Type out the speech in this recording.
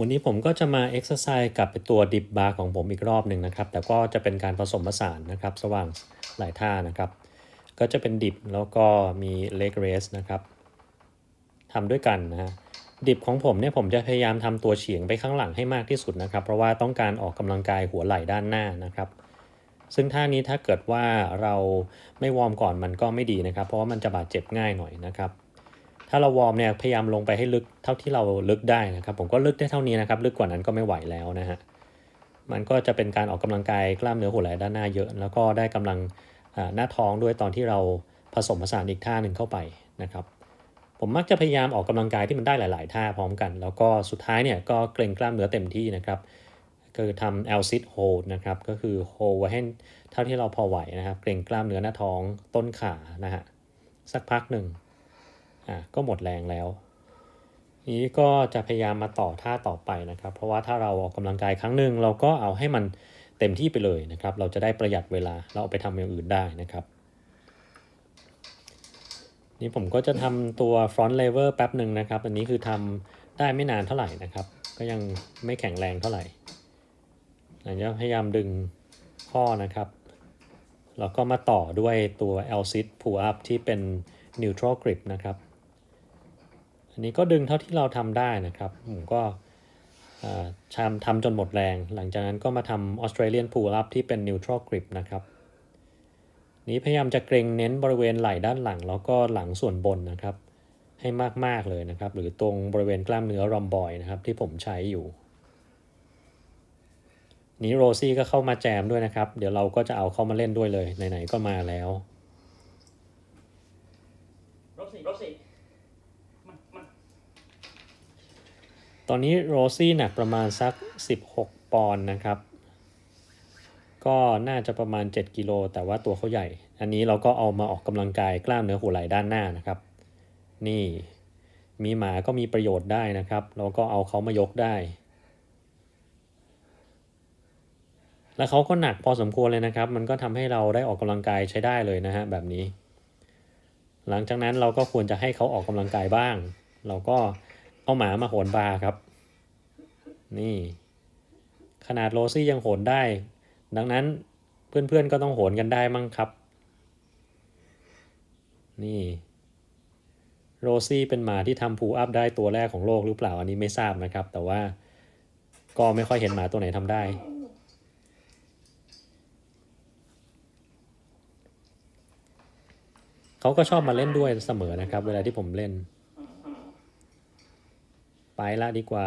วันนี้ผมก็จะมาเอ็กซ์ไซส์กับตัวดิบบาร์ของผมอีกรอบหนึ่งนะครับ แต่ก็จะเป็นการผสมผสานนะครับระหว่างหลายท่านะครับ ก็จะเป็นดิบแล้วก็มีเลกเรสนะครับทำด้วยกันนะฮะดิบของผมเนี่ยผมจะพยายามทำตัวเฉียงไปข้างหลังให้มากที่สุดนะครับ เพราะว่าต้องการออกกำลังกายหัวไหล่ด้านหน้านะครับ ซึ่งท่านี้ถ้าเกิดว่าเราไม่วอร์มก่อนมันก็ไม่ดีนะครับ เพราะว่ามันจะบาดเจ็บง่ายหน่อยนะครับ ถ้าเราวอร์มเนี่ยพยายามลงไปให้ลึกเท่าที่เราลึกได้นะครับผมก็ลึกได้เท่านี้นะครับลึกกว่านั้นก็ไม่ไหวแล้วนะฮะมันก็จะเป็นการออกกำลังกายกล้ามเนื้อหัวไหล่ด้านหน้าเยอะ แล้วก็ได้กำลังหน้าท้องด้วยตอนที่เราผสมผสานอีกท่าหนึ่งเข้าไปนะครับผมมักจะพยายามออกกำลังกายที่มันได้หลาย ๆ ท่าพร้อมกัน แล้วก็สุดท้ายเนี่ยก็เกรงกล้ามเนื้อเต็มที่นะครับคือทำ L sit hold นะครับก็คือ hold ไว้ให้เท่าที่เราพอไหวนะครับ เกรงกล้ามเนื้อหน้าท้องต้นขานะฮะสักพักหนึ่ง อะก็หมดแรงแล้ว นี้ก็จะพยายามมาต่อท่าต่อไปนะครับ เพราะว่าถ้าเราออกกำลังกายครั้งหนึ่งเราก็เอาให้มันเต็มที่ไปเลยนะครับ เราจะได้ประหยัดเวลาเราเอาไปทำอย่างอื่นได้นะครับนี่ผมก็จะทำตัว front lever แป๊บหนึ่งนะครับ อันนี้คือทำได้ไม่นานเท่าไหร่นะครับ ก็ยังไม่แข็งแรงเท่าไหร่หลังจากพยายามดึงข้อนะครับ แล้วก็มาต่อด้วยตัว L sit pull up ที่เป็น neutral grip นะครับ อันนี้ก็ดึงเท่าที่เราทำได้นะครับ ผมก็ทำทำจนหมดแรง หลังจากนั้นก็มาทำ Australian pull up ที่เป็น neutral grip นะครับ นี้พยายามจะเกรงเน้นบริเวณไหล่ด้านหลัง แล้วก็หลังส่วนบนนะครับ ให้มาก ๆ เลยนะครับ หรือตรงบริเวณกล้ามเนื้อรอมบอยนะครับ ที่ผมใช้อยู่ นี้โรซี่ก็เข้ามาแจมด้วยนะครับ เดี๋ยวเราก็จะเอาเข้ามาเล่นด้วยเลย ไหน ๆ ก็มาแล้วรบสี่รบสี่มันมัน ตอนนี้โรซี่หนักประมาณสัก 16 ปอนด์นะครับ ก็น่าจะประมาณ 7 กิโล แต่ว่าตัวเขาใหญ่ อันนี้เราก็เอามาออกกำลังกายกล้ามเนื้อหัวไหล่ด้านหน้านะครับ นี่มีหมาก็มีประโยชน์ได้นะครับ เราก็เอาเขามายกได้ แล้วเขาก็หนักพอสมควรเลยนะครับ มันก็ทำให้เราได้ออกกำลังกายใช้ได้เลยนะฮะแบบนี้ หลังจากนั้นเราก็ควรจะให้เขาออกกำลังกายบ้าง เราก็ เอาหมามาโหนบาร์ครับ นี่ ขนาดโรซี่ยังโหนได้ ดังนั้นเพื่อนๆก็ต้องโหนกันได้มั่งครับ นี่ โรซี่เป็นหมาที่ทำพูอัพได้ตัวแรกของโลกหรือเปล่าอันนี้ไม่ทราบนะครับ แต่ว่าก็ไม่ค่อยเห็นหมาตัวไหนทำได้เขาก็ชอบมาเล่นด้วยเสมอนะครับ เวลาที่ผมเล่น ไปละดีกว่า